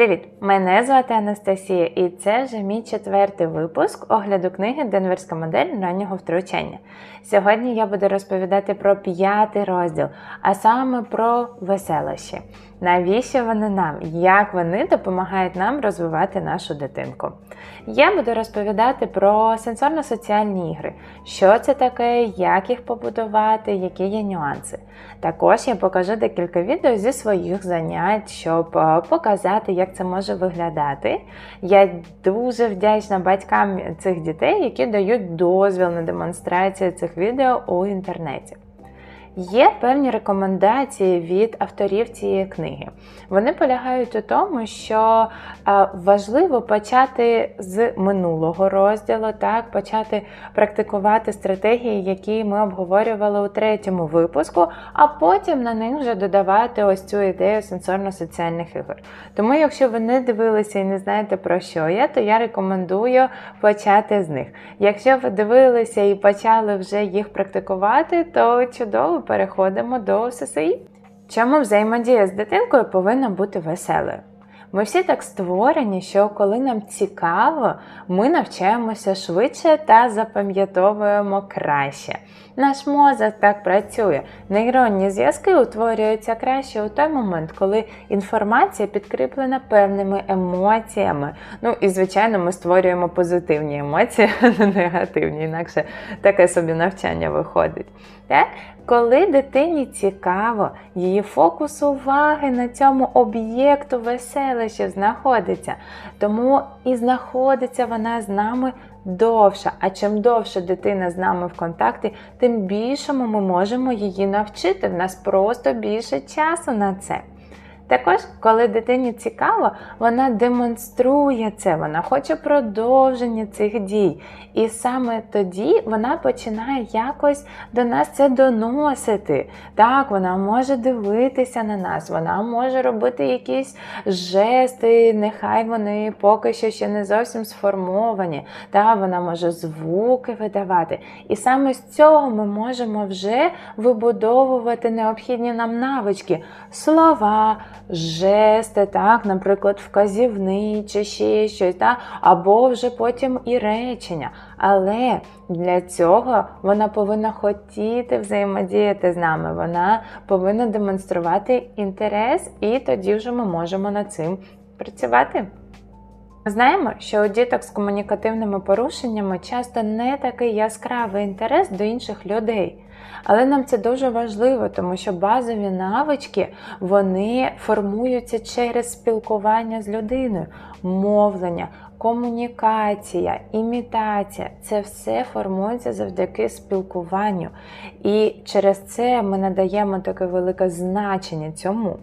Привіт! Мене звати Анастасія, і це вже мій четвертий випуск огляду книги Денверська модель раннього втручання. Сьогодні я буду розповідати про п'ятий розділ, а саме про веселощі. Навіщо вони нам? Як вони допомагають нам розвивати нашу дитинку? Я буду розповідати про сенсорно-соціальні ігри, що це таке, як їх побудувати, які є нюанси. Також я покажу декілька відео зі своїх занять, щоб е, показати, як це може виглядати. Я дуже вдячна батькам цих дітей, які дають дозвіл на демонстрацію цих відео у інтернеті. Є певні рекомендації від авторів цієї книги. Вони полягають у тому, що е, важливо почати з минулого розділу, так, почати практикувати стратегії, які ми обговорювали у третьому випуску, а потім на них вже додавати ось цю ідею сенсорно-соціальних ігор. Тому, якщо ви не дивилися і не знаєте про що я, то я рекомендую почати з них. Якщо ви дивилися і почали вже їх практикувати, то чудово переходимо до ССІ. Чому взаємодія з дитинкою повинна бути веселою? Ми всі так створені, що коли нам цікаво, ми навчаємося швидше та запам'ятовуємо краще. Наш мозок так працює. Нейронні зв'язки утворюються краще у той момент, коли інформація підкріплена певними емоціями. Ну і, звичайно, ми створюємо позитивні емоції, а не негативні, інакше таке собі навчання виходить. Так? Коли дитині цікаво, її фокус уваги на цьому об'єкту веселища знаходиться. Тому і знаходиться вона з нами довше. А чим довше дитина з нами в контакті, тим більшому ми можемо її навчити. В нас просто більше часу на це. Також, коли дитині цікаво, вона демонструє це, вона хоче продовження цих дій. І саме тоді вона починає якось до нас це доносити. Так, вона може дивитися на нас, вона може робити якісь жести, нехай вони поки що ще не зовсім сформовані. Так, вона може звуки видавати. І саме з цього ми можемо вже вибудовувати необхідні нам навички, слова жести, так, наприклад, вказівний чи ще щось, так, або вже потім і речення. Але для цього вона повинна хотіти взаємодіяти з нами, вона повинна демонструвати інтерес, і тоді вже ми можемо над цим працювати. Знаємо, що у діток з комунікативними порушеннями часто не такий яскравий інтерес до інших людей. Але нам це дуже важливо, тому що базові навички вони формуються через спілкування з людиною, мовлення, комунікація, імітація це все формується завдяки спілкуванню. І через це ми надаємо таке велике значення цьому.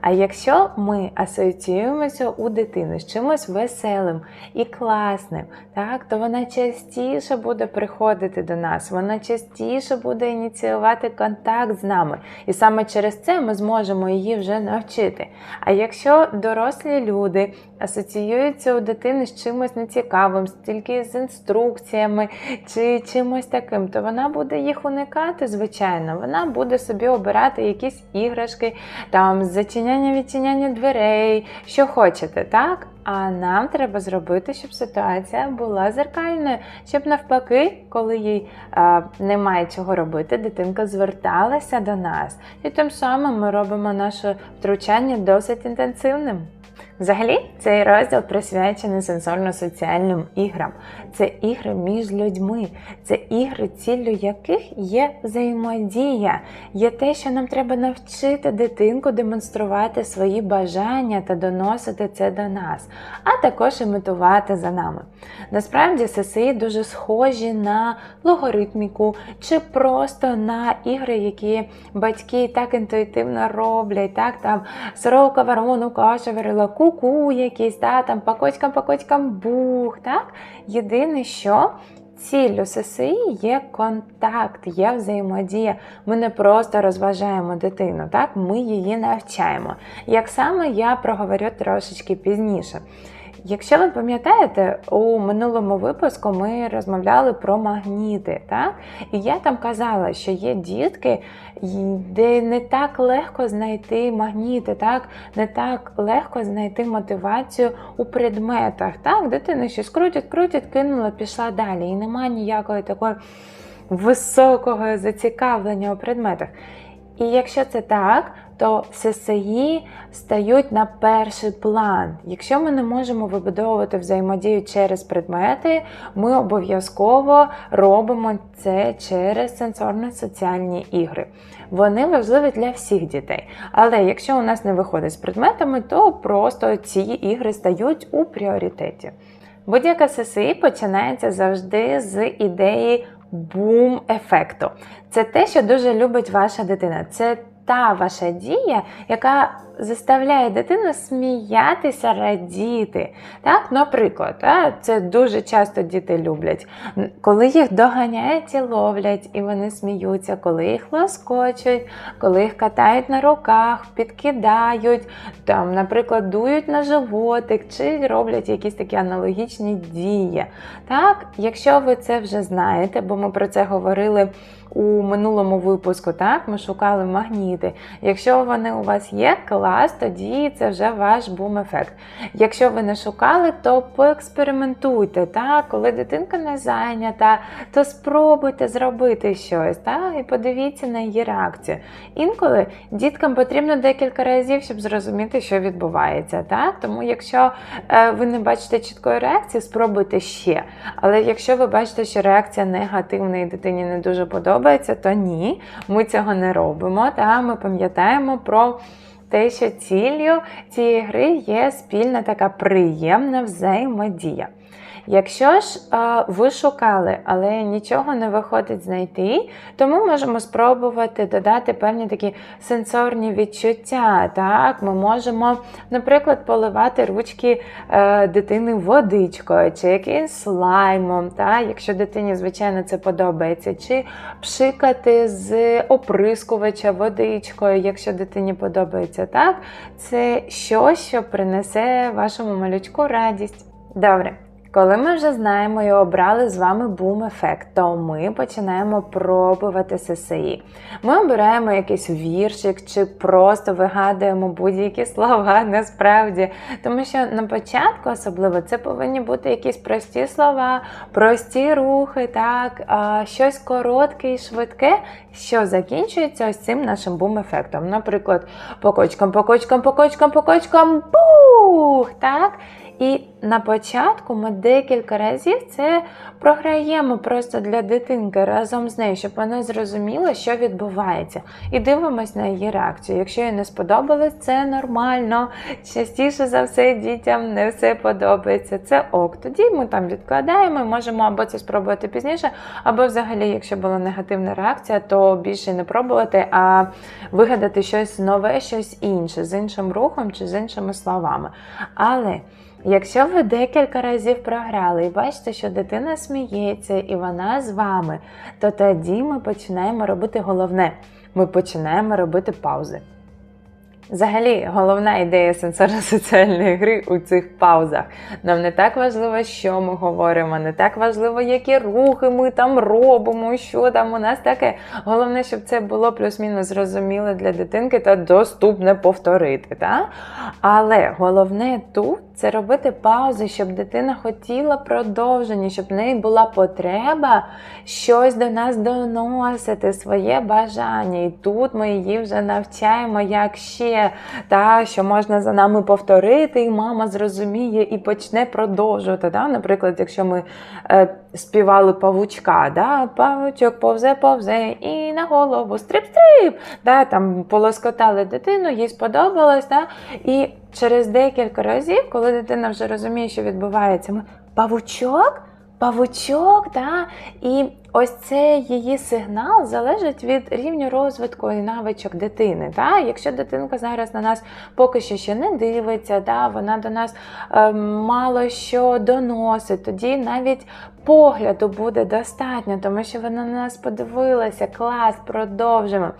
А якщо ми асоціюємося у дитини з чимось веселим і класним, так, то вона частіше буде приходити до нас, вона частіше буде ініціювати контакт з нами. І саме через це ми зможемо її вже навчити. А якщо дорослі люди асоціюються у дитини з чимось нецікавим, тільки з інструкціями чи чимось таким, то вона буде їх уникати, звичайно, вона буде собі обирати якісь іграшки, там зачиняння відчиняння дверей, що хочете, так? А нам треба зробити, щоб ситуація була зеркальною, щоб навпаки, коли їй а, немає чого робити, дитинка зверталася до нас. І тим самим ми робимо наше втручання досить інтенсивним. Взагалі, цей розділ присвячений сенсорно-соціальним іграм. Це ігри між людьми, це ігри, ціллю яких є взаємодія, є те, що нам треба навчити дитинку демонструвати свої бажання та доносити це до нас, а також імітувати за нами. Насправді, ССІ дуже схожі на логаритміку чи просто на ігри, які батьки так інтуїтивно роблять, так там сорока, ворону, каша, варила, ку-ку якийсь, да, там пакочкам, пакочкам бух. так? Єдине, що ціллю ССІ є контакт, є взаємодія. Ми не просто розважаємо дитину, так? ми її навчаємо. Як саме я проговорю трошечки пізніше. Якщо ви пам'ятаєте, у минулому випуску ми розмовляли про магніти, так? І я там казала, що є дітки, де не так легко знайти магніти, так? не так легко знайти мотивацію у предметах. Так? Дитина щось крутить, крутить, кинула, пішла далі. І немає ніякої такої високого зацікавлення у предметах. І якщо це так, то ССІ стають на перший план. Якщо ми не можемо вибудовувати взаємодію через предмети, ми обов'язково робимо це через сенсорно-соціальні ігри. Вони важливі для всіх дітей. Але якщо у нас не виходить з предметами, то просто ці ігри стають у пріоритеті. Будь-яка ССІ починається завжди з ідеї бум-ефекту. Це те, що дуже любить ваша дитина. Це та ваша дія, яка заставляє дитину сміятися, радіти. Так, Наприклад, це дуже часто діти люблять, коли їх доганяють і ловлять, і вони сміються, коли їх лоскочуть, коли їх катають на руках, підкидають, там, наприклад, дують на животик, чи роблять якісь такі аналогічні дії. Так, Якщо ви це вже знаєте, бо ми про це говорили у минулому випуску, так, ми шукали магніти. Якщо вони у вас є, клас, тоді це вже ваш бум-ефект. Якщо ви не шукали, то поекспериментуйте. Так? Коли дитинка не зайнята, то спробуйте зробити щось так? і подивіться на її реакцію. Інколи діткам потрібно декілька разів, щоб зрозуміти, що відбувається. Так? Тому, якщо е, ви не бачите чіткої реакції, спробуйте ще. Але якщо ви бачите, що реакція негативна і дитині не дуже подобається, то ні, ми цього не робимо. Та? Ми пам'ятаємо про те, що ціллю цієї гри є спільна така приємна взаємодія. Якщо ж е, ви шукали, але нічого не виходить знайти, то ми можемо спробувати додати певні такі сенсорні відчуття. Так? Ми можемо, наприклад, поливати ручки е, дитини водичкою чи якимсь слаймом, так? якщо дитині, звичайно, це подобається, чи пшикати з оприскувача водичкою, якщо дитині подобається. так? Це щось, що принесе вашому малючку радість. Добре. Коли ми вже знаємо і обрали з вами бум-ефект, то ми починаємо пробувати ССІ. Ми обираємо якийсь віршик чи просто вигадуємо будь-які слова насправді. Тому що на початку особливо це повинні бути якісь прості слова, прості рухи, так, щось коротке і швидке, що закінчується ось цим нашим бум-ефектом. Наприклад, покочкам, покочкам, покочкам, покочкам, бух! так? І на початку ми декілька разів це програємо просто для дитинки разом з нею, щоб вона зрозуміла, що відбувається. І дивимось на її реакцію. Якщо їй не сподобалось, це нормально. Частіше за все, дітям не все подобається. Це ок. Тоді ми там відкладаємо, можемо або це спробувати пізніше, або взагалі, якщо була негативна реакція, то більше не пробувати, а вигадати щось нове, щось інше, з іншим рухом чи з іншими словами. Але. Якщо ви декілька разів програли і бачите, що дитина сміється і вона з вами, то тоді ми починаємо робити головне: ми починаємо робити паузи. Взагалі, головна ідея сенсорно-соціальної гри у цих паузах. Нам не так важливо, що ми говоримо, не так важливо, які рухи ми там робимо, що там у нас таке. Головне, щоб це було плюс-мінус зрозуміло для дитинки та доступне повторити. Та? Але головне тут це робити паузи, щоб дитина хотіла продовження, щоб в неї була потреба щось до нас доносити, своє бажання. І тут ми її вже навчаємо, як ще та, що можна за нами повторити, і мама зрозуміє і почне продовжувати. Та? Наприклад, якщо ми е, співали павучка, да? павучок повзе, повзе і на голову стрип-стрип, да? там полоскотали дитину, їй сподобалось. Да? І через декілька разів, коли дитина вже розуміє, що відбувається, ми павучок. Павучок, да? і ось цей її сигнал залежить від рівню розвитку і навичок дитини. Та? Якщо дитинка зараз на нас поки що ще не дивиться, та? вона до нас е, мало що доносить, тоді навіть погляду буде достатньо, тому що вона на нас подивилася, клас, продовжимо.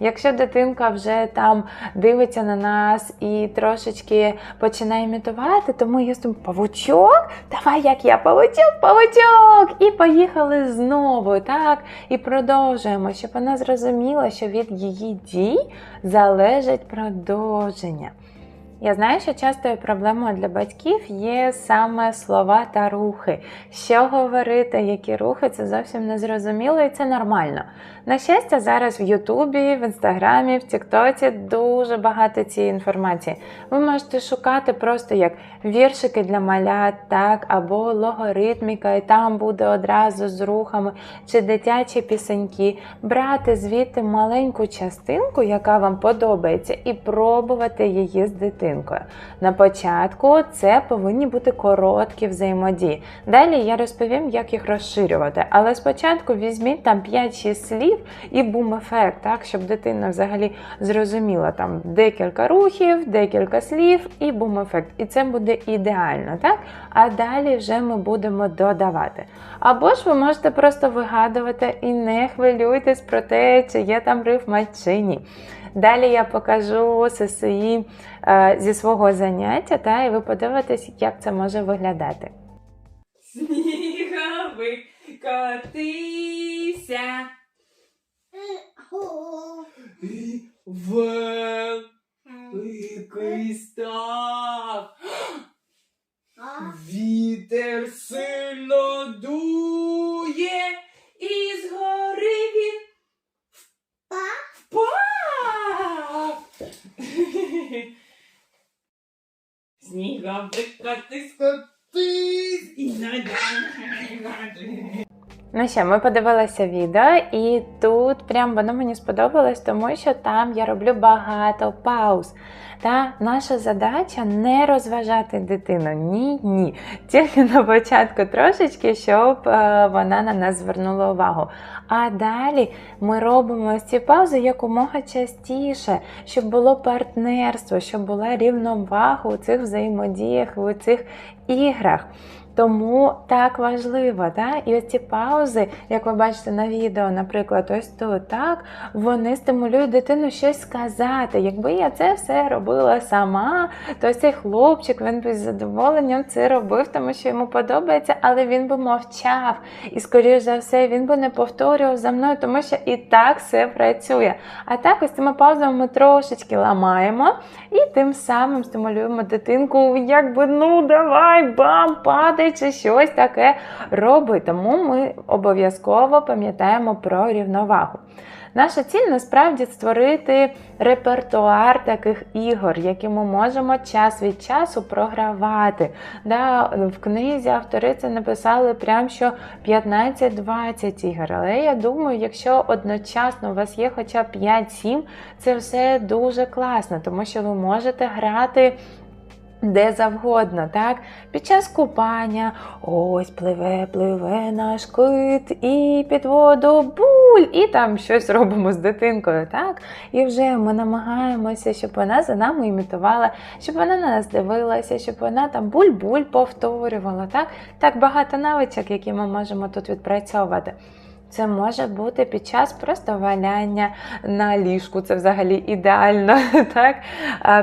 Якщо дитинка вже там дивиться на нас і трошечки починає імітувати, то ми їстимо павучок, давай як я павучок, павучок! І поїхали знову, так? І продовжуємо, щоб вона зрозуміла, що від її дій залежить продовження. Я знаю, що частою проблемою для батьків є саме слова та рухи. Що говорити, які рухи, це зовсім не зрозуміло і це нормально. На щастя, зараз в Ютубі, в Інстаграмі, в Тіктоці дуже багато цієї інформації. Ви можете шукати просто як віршики для малят, так, або логоритміка, і там буде одразу з рухами, чи дитячі пісеньки, брати звідти маленьку частинку, яка вам подобається, і пробувати її з дитинкою. На початку це повинні бути короткі взаємодії. Далі я розповім, як їх розширювати. Але спочатку візьміть там 5-6 слів і бум-ефект, так, щоб дитина взагалі зрозуміла там декілька рухів, декілька слів і бум-ефект. І це буде ідеально, так? А далі вже ми будемо додавати. Або ж ви можете просто вигадувати і не хвилюйтесь про те, чи є там рифма чи ні. Далі я покажу ССІ зі свого заняття, та, і ви подивитесь, як це може виглядати. Сніговик котився і великий став. Вітер сильно дує, і згори він впав. Сніговик котись, котись, і надалі. Ну що, ми подивилися відео, і тут прям воно мені сподобалось, тому що там я роблю багато пауз. Та наша задача не розважати дитину. Ні, ні. Тільки на початку трошечки, щоб е, вона на нас звернула увагу. А далі ми робимо ось ці паузи якомога частіше, щоб було партнерство, щоб була рівновага у цих взаємодіях, у цих іграх. Тому так важливо, да? і ось ці паузи, як ви бачите на відео, наприклад, ось тут так, вони стимулюють дитину щось сказати. Якби я це все робила сама, то цей хлопчик він би з задоволенням це робив, тому що йому подобається, але він би мовчав. І, скоріш за все, він би не повторював за мною, тому що і так все працює. А так, ось цими паузами ми трошечки ламаємо і тим самим стимулюємо дитинку, якби ну давай, бам, падай чи щось таке роби. Тому ми обов'язково пам'ятаємо про рівновагу. Наша ціль насправді створити репертуар таких ігор, які ми можемо час від часу програвати. Да, В книзі автори це написали прям що 15-20 ігор. Але я думаю, якщо одночасно у вас є хоча б 5-7, це все дуже класно, тому що ви можете грати де завгодно, так? Під час купання ось пливе, пливе наш кит і під воду буль, і там щось робимо з дитинкою, так? І вже ми намагаємося, щоб вона за нами імітувала, щоб вона на нас дивилася, щоб вона там буль-буль повторювала. Так Так багато навичок, які ми можемо тут відпрацьовувати. Це може бути під час просто валяння на ліжку, це взагалі ідеально, так?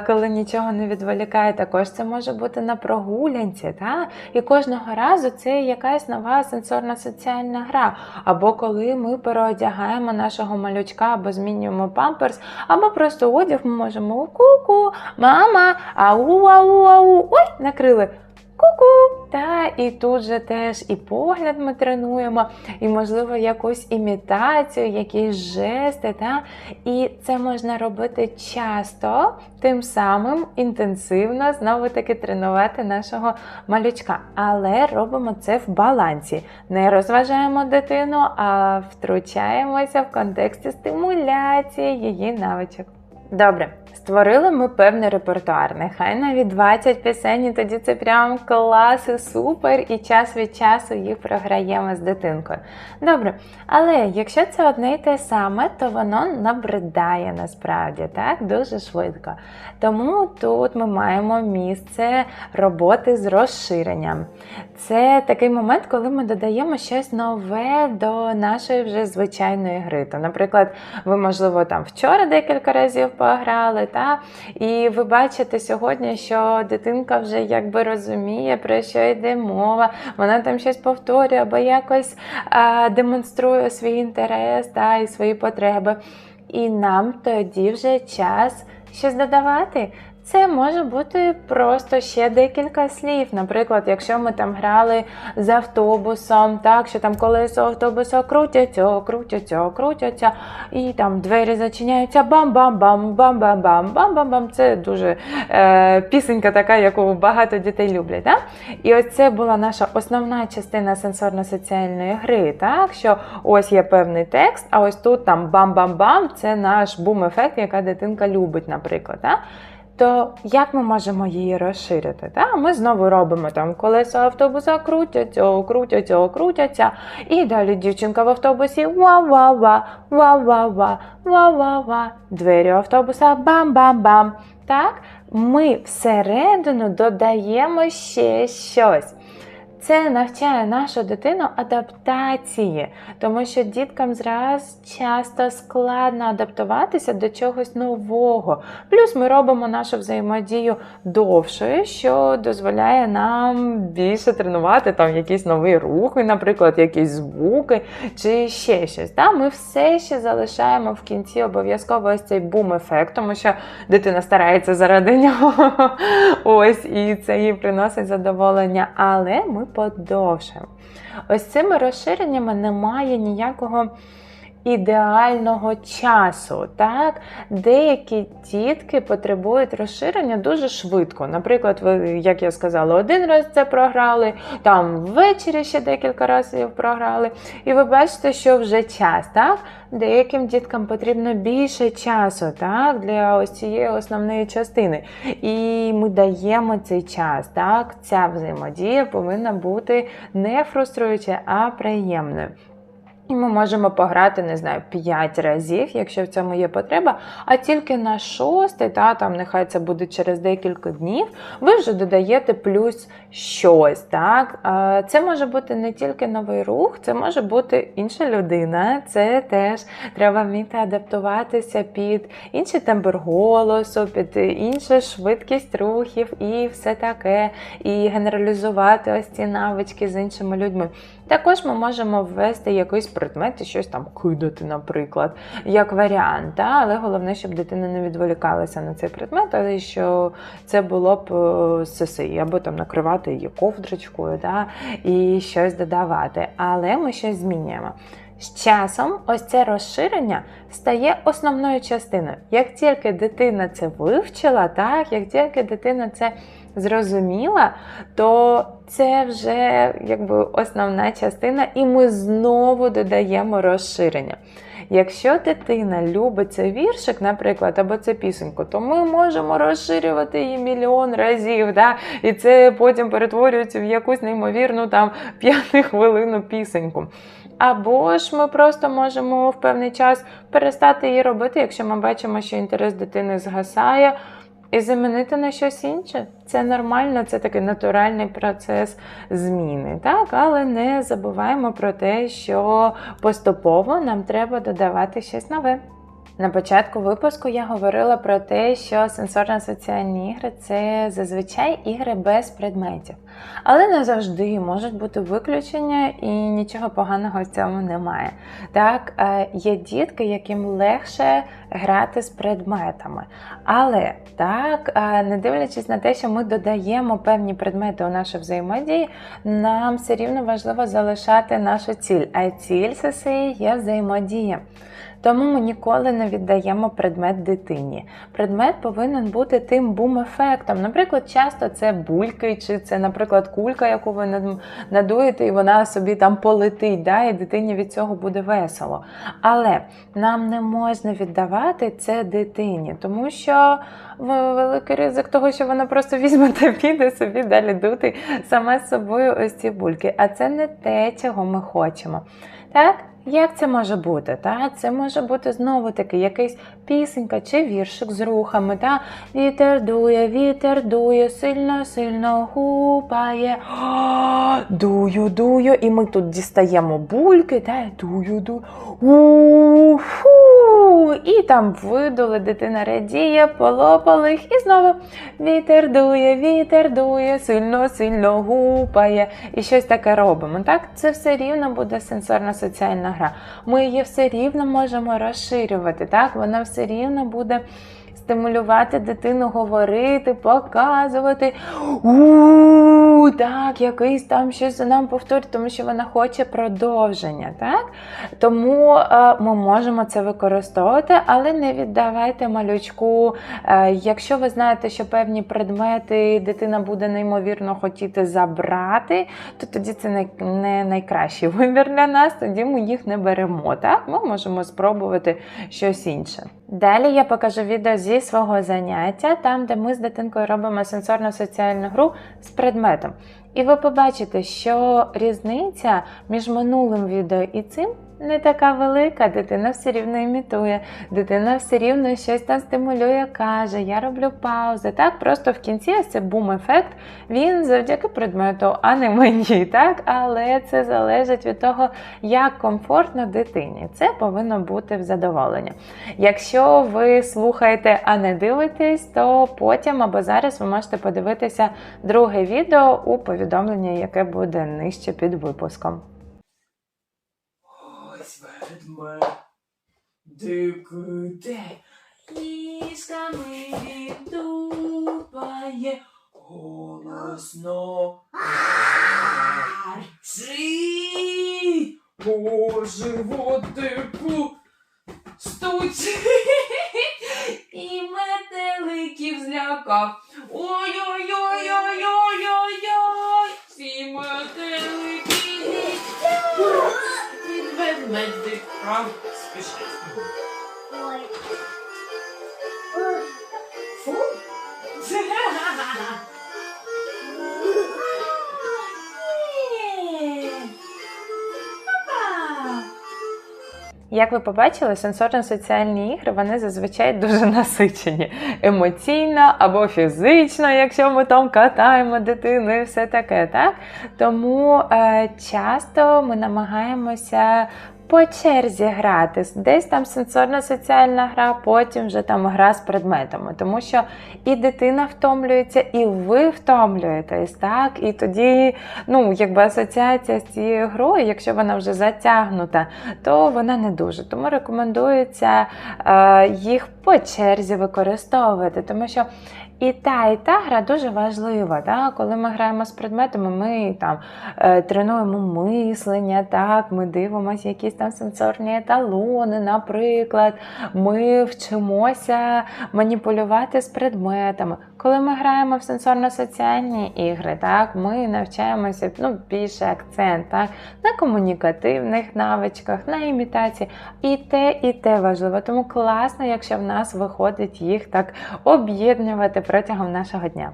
коли нічого не відволікає, також це може бути на прогулянці. Так? І кожного разу це якась нова сенсорна соціальна гра. Або коли ми переодягаємо нашого малючка, або змінюємо памперс, або просто одяг ми можемо ку-ку, мама, ау-ау-ау, ой, накрили. Ку-ку! Та і тут же теж і погляд ми тренуємо, і, можливо, якусь імітацію, якісь жести. Та? І це можна робити часто, тим самим інтенсивно знову-таки тренувати нашого малючка. Але робимо це в балансі. Не розважаємо дитину, а втручаємося в контексті стимуляції її навичок. Добре, створили ми певний репертуар. Нехай навіть 20 пісень, і тоді це прям клас і супер, і час від часу їх програємо з дитинкою. Добре, але якщо це одне й те саме, то воно набридає насправді так дуже швидко. Тому тут ми маємо місце роботи з розширенням. Це такий момент, коли ми додаємо щось нове до нашої вже звичайної гри. То, наприклад, ви, можливо, там вчора декілька разів пограли, та? і ви бачите сьогодні, що дитинка вже якби розуміє, про що йде мова, вона там щось повторює або якось а, демонструє свій інтерес та, і свої потреби. І нам тоді вже час щось додавати. Це може бути просто ще декілька слів. Наприклад, якщо ми там грали з автобусом, так що там колесо автобуса крутяться, крутяться, крутяться, і там двері зачиняються бам-бам-бам, бам-бам-бам, бам-бам-бам. Це дуже е, пісенька така, яку багато дітей люблять. Так? І ось це була наша основна частина сенсорно-соціальної гри. Так? Що ось є певний текст, а ось тут там бам-бам-бам це наш бум-ефект, яка дитинка любить, наприклад. Так? То як ми можемо її розширити? Та? Ми знову робимо там колеса автобуса крутяться, крутяться, крутяться. І далі дівчинка в автобусі ва-ва-ва, ва-ва-ва, ва-ва-ва. Двері автобуса бам-бам-бам. Так? Ми всередину додаємо ще щось. Це навчає нашу дитину адаптації, тому що діткам зраз часто складно адаптуватися до чогось нового. Плюс ми робимо нашу взаємодію довшою, що дозволяє нам більше тренувати там якісь нові рухи, наприклад, якісь звуки чи ще щось. Та? Ми все ще залишаємо в кінці обов'язково ось цей бум-ефект, тому що дитина старається заради нього. Ось, і це їй приносить задоволення. Але ми подовшуємо. Ось цими розширеннями немає ніякого ідеального часу. Так? Деякі дітки потребують розширення дуже швидко. Наприклад, ви, як я сказала, один раз це програли, там ввечері ще декілька разів програли, і ви бачите, що вже час. Так? Деяким діткам потрібно більше часу так, для ось цієї основної частини. І ми даємо цей час. Так? Ця взаємодія повинна бути не фруструюча, а приємною. І ми можемо пограти, не знаю, 5 разів, якщо в цьому є потреба, а тільки на шостий, та там нехай це буде через декілька днів, ви вже додаєте плюс щось. так. Це може бути не тільки новий рух, це може бути інша людина. Це теж треба вміти адаптуватися під інший тембр голосу, під іншу швидкість рухів і все таке. І генералізувати ось ці навички з іншими людьми. Також ми можемо ввести якийсь предмет і щось там кидати, наприклад, як варіант. Але головне, щоб дитина не відволікалася на цей предмет, але що це було б е, або там накривати її ковдрочкою да, і щось додавати. Але ми щось змінюємо. З часом ось це розширення стає основною частиною. Як тільки дитина це вивчила, так, як тільки дитина це зрозуміла, то це вже якби основна частина, і ми знову додаємо розширення. Якщо дитина любить цей віршик, наприклад, або це пісеньку, то ми можемо розширювати її мільйон разів. Да? І це потім перетворюється в якусь неймовірну там п'ятихвилинну пісеньку. Або ж ми просто можемо в певний час перестати її робити, якщо ми бачимо, що інтерес дитини згасає і замінити на щось інше. Це нормально, це такий натуральний процес зміни. Так? Але не забуваємо про те, що поступово нам треба додавати щось нове. На початку випуску я говорила про те, що сенсорно-соціальні ігри це зазвичай ігри без предметів. Але не завжди можуть бути виключення, і нічого поганого в цьому немає. Так, е, є дітки, яким легше грати з предметами. Але так, е, не дивлячись на те, що ми додаємо певні предмети у нашу взаємодії, нам все рівно важливо залишати нашу ціль. А ціль ССІ є взаємодія. Тому ми ніколи не віддаємо предмет дитині. Предмет повинен бути тим бум-ефектом. Наприклад, часто це бульки, чи це, наприклад, кулька, яку ви надуєте, і вона собі там полетить, да, і дитині від цього буде весело. Але нам не можна віддавати це дитині, тому що великий ризик того, що вона просто візьме та піде собі далі дути саме з собою ось ці бульки. А це не те, чого ми хочемо. Так? Як це може бути? Та? Це може бути знову таки якийсь пісенька чи віршик з рухами. Та? Вітер дує, вітер дує, сильно, сильно гупає. Дую, дую. І ми тут дістаємо бульки, та? дую, дую. У-фу! І там видули, дитина радіє, полопали їх, і знову вітер дує, вітер дує, сильно, сильно гупає. І щось таке робимо. Так, це все рівно буде сенсорна соціальна гра. Ми її все рівно можемо розширювати. Так, вона все рівно буде. Стимулювати дитину говорити, показувати. У так, якийсь там щось нам повторює, тому що вона хоче продовження. Так? Тому е, ми можемо це використовувати, але не віддавайте малючку. Е, якщо ви знаєте, що певні предмети дитина буде неймовірно хотіти забрати, то тоді це не, найкращий вибір для нас, тоді ми їх не беремо. Так? Ми можемо спробувати щось інше. Далі я покажу відео зі свого заняття, там, де ми з дитинкою робимо сенсорно-соціальну гру з предметом. І ви побачите, що різниця між минулим відео і цим не така велика. Дитина все рівно імітує, дитина все рівно щось там стимулює, каже, я роблю паузи. Так, просто в кінці ось цей бум-ефект, він завдяки предмету, а не мені. Так? Але це залежить від того, як комфортно дитині. Це повинно бути в задоволення. Якщо ви слухаєте, а не дивитесь, то потім або зараз ви можете подивитися друге відео у повідомленні, яке буде нижче під випуском. Ведмедик де лісками віддупає, голосно гарчить, по животику стучить і метеликів злякав. Ой-ой-ой-ой-ой-ой-ой, ці метелики летять. Від ведмедика спішить. Ой. Фу. Як ви побачили, сенсорно-соціальні ігри вони зазвичай дуже насичені емоційно або фізично, якщо ми там катаємо дитину і все таке. так? Тому е, часто ми намагаємося по черзі грати. Десь там сенсорно-соціальна гра, потім вже там гра з предметами. Тому що і дитина втомлюється, і ви втомлюєтесь, так? І тоді, ну, якби асоціація з цією грою, якщо вона вже затягнута, то вона не дуже. Тому рекомендується е, їх по черзі використовувати, тому що і та, і та гра дуже важлива. Так? Коли ми граємо з предметами, ми там е, тренуємо мислення, так? ми дивимося якісь там сенсорні еталони, наприклад, ми вчимося маніпулювати з предметами. Коли ми граємо в сенсорно-соціальні ігри, так, ми навчаємося ну, більше акцент так, на комунікативних навичках, на імітації. І те, і те важливо. Тому класно, якщо в нас виходить їх так об'єднувати протягом нашого дня.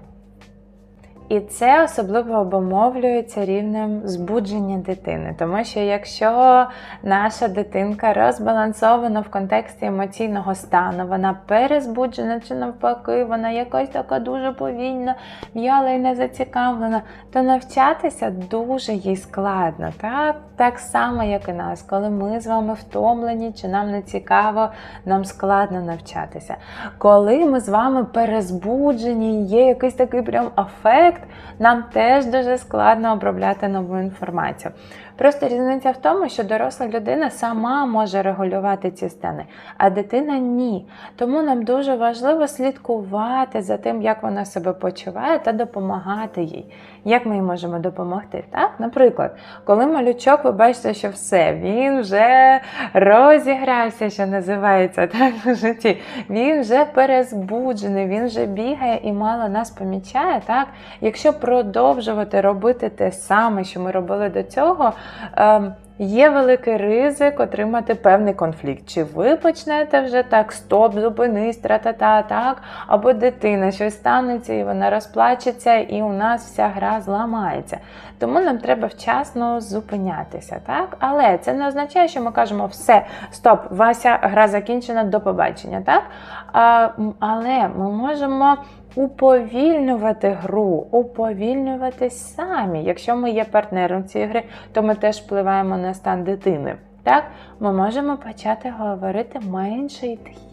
І це особливо обумовлюється рівнем збудження дитини. Тому що якщо наша дитинка розбалансована в контексті емоційного стану, вона перезбуджена чи навпаки, вона якось така дуже повільна, в'яла і не зацікавлена, то навчатися дуже їй складно. Так? так само, як і нас. Коли ми з вами втомлені, чи нам не цікаво, нам складно навчатися. Коли ми з вами перезбуджені, є якийсь такий прям афект, ефект, нам теж дуже складно обробляти нову інформацію. Просто різниця в тому, що доросла людина сама може регулювати ці стани, а дитина ні. Тому нам дуже важливо слідкувати за тим, як вона себе почуває, та допомагати їй. Як ми їй можемо допомогти? Так? Наприклад, коли малючок, ви бачите, що все, він вже розігрався, що називається так в житті. Він вже перезбуджений, він вже бігає і мало нас помічає. Так? Якщо продовжувати робити те саме, що ми робили до цього. Ем, Є великий ризик отримати певний конфлікт. Чи ви почнете вже так, стоп, зупинись, тра-та-та, так? Або дитина щось станеться, і вона розплачеться, і у нас вся гра зламається. Тому нам треба вчасно зупинятися, так? Але це не означає, що ми кажемо все, стоп, Вася, гра закінчена, до побачення, так? А, але ми можемо уповільнювати гру, уповільнювати самі. Якщо ми є партнером цієї гри, то ми теж впливаємо на стан дитини. Так, ми можемо почати говорити менше і тихіше,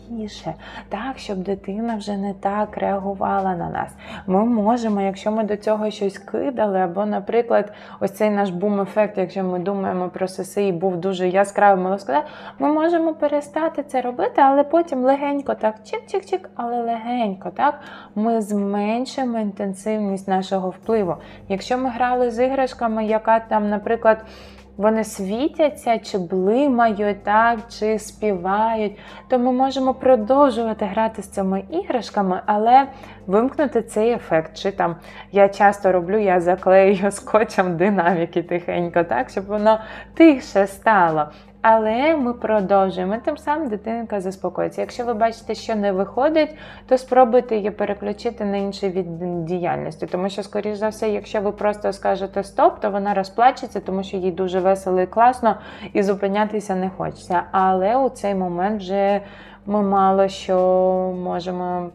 так, щоб дитина вже не так реагувала на нас. Ми можемо, якщо ми до цього щось кидали, або, наприклад, ось цей наш бум-ефект, якщо ми думаємо про ССІ, був дуже яскравим, ми ми можемо перестати це робити, але потім легенько так, чик-чик-чик, але легенько, так, ми зменшимо інтенсивність нашого впливу. Якщо ми грали з іграшками, яка там, наприклад, вони світяться, чи блимають, так, чи співають, то ми можемо продовжувати грати з цими іграшками, але вимкнути цей ефект. Чи там я часто роблю, я заклею скотчем динаміки тихенько, так, щоб воно тихше стало. Але ми продовжуємо. Тим самим дитинка заспокоїться. Якщо ви бачите, що не виходить, то спробуйте її переключити на інший від діяльності. Тому що, скоріш за все, якщо ви просто скажете стоп, то вона розплачеться, тому що їй дуже весело і класно, і зупинятися не хочеться. Але у цей момент вже ми мало що можемо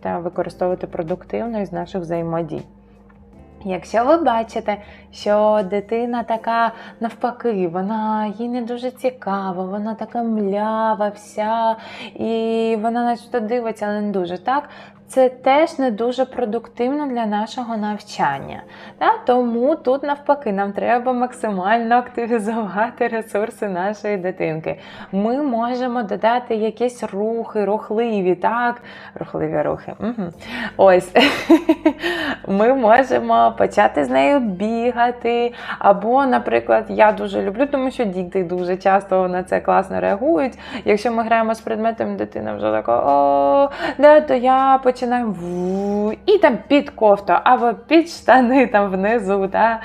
та, використовувати продуктивно із наших взаємодій. Якщо ви бачите, що дитина така навпаки, вона їй не дуже цікава, вона така млява вся, і вона начебто дивиться, але не дуже так. Це теж не дуже продуктивно для нашого навчання. Тому тут навпаки нам треба максимально активізувати ресурси нашої дитинки. Ми можемо додати якісь рухи, рухливі, так? Рухливі рухи. Угу. Ось. Ми можемо почати з нею бігати. Або, наприклад, я дуже люблю, тому що діти дуже часто на це класно реагують. Якщо ми граємо з предметом, дитина вже така, о, да, то я починаю ву, і там під кофту, або під штани там внизу, та,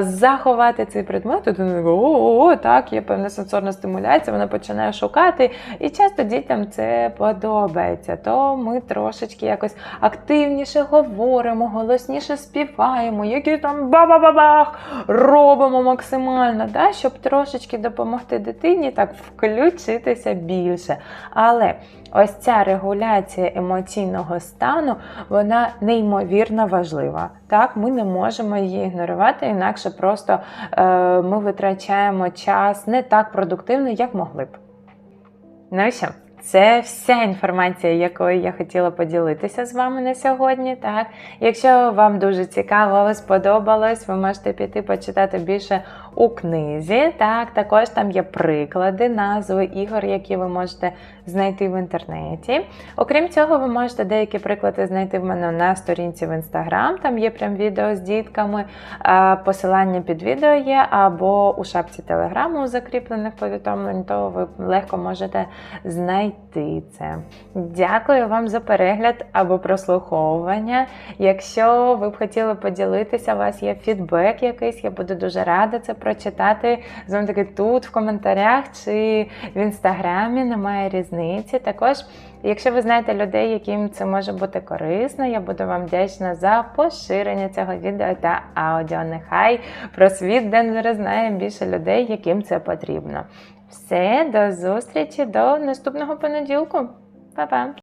заховати цей предмет, дитина така, о, так, є певна сенсорна стимуляція, вона починає шукати. І часто дітям це подобається. То ми трошечки якось активніше говоримо, голосніше співаємо, які там ба-ба-ба-бах робимо максимально, да, щоб трошечки допомогти дитині так включитися більше. Але ось ця регуляція емоційного стану, вона неймовірно важлива. Так, ми не можемо її ігнорувати, інакше просто е, ми витрачаємо час не так продуктивно, як могли б. Ну і що? Це вся інформація, якою я хотіла поділитися з вами на сьогодні. Так, якщо вам дуже цікаво, сподобалось, ви можете піти почитати більше у книзі. Так, також там є приклади, назви ігор, які ви можете знайти в інтернеті. Окрім цього, ви можете деякі приклади знайти в мене на сторінці в інстаграм. Там є прям відео з дітками, посилання під відео є, або у шапці телеграму закріплених повідомлень, то ви легко можете знайти це. Дякую вам за перегляд або прослуховування. Якщо ви б хотіли поділитися, у вас є фідбек якийсь, я буду дуже рада це прочитати. Знову таки тут в коментарях чи в інстаграмі немає різниці. Також, якщо ви знаєте людей, яким це може бути корисно, я буду вам вдячна за поширення цього відео та аудіо. Нехай про світ Денвера знає більше людей, яким це потрібно. Все, до зустрічі, до наступного понеділку. Па-па!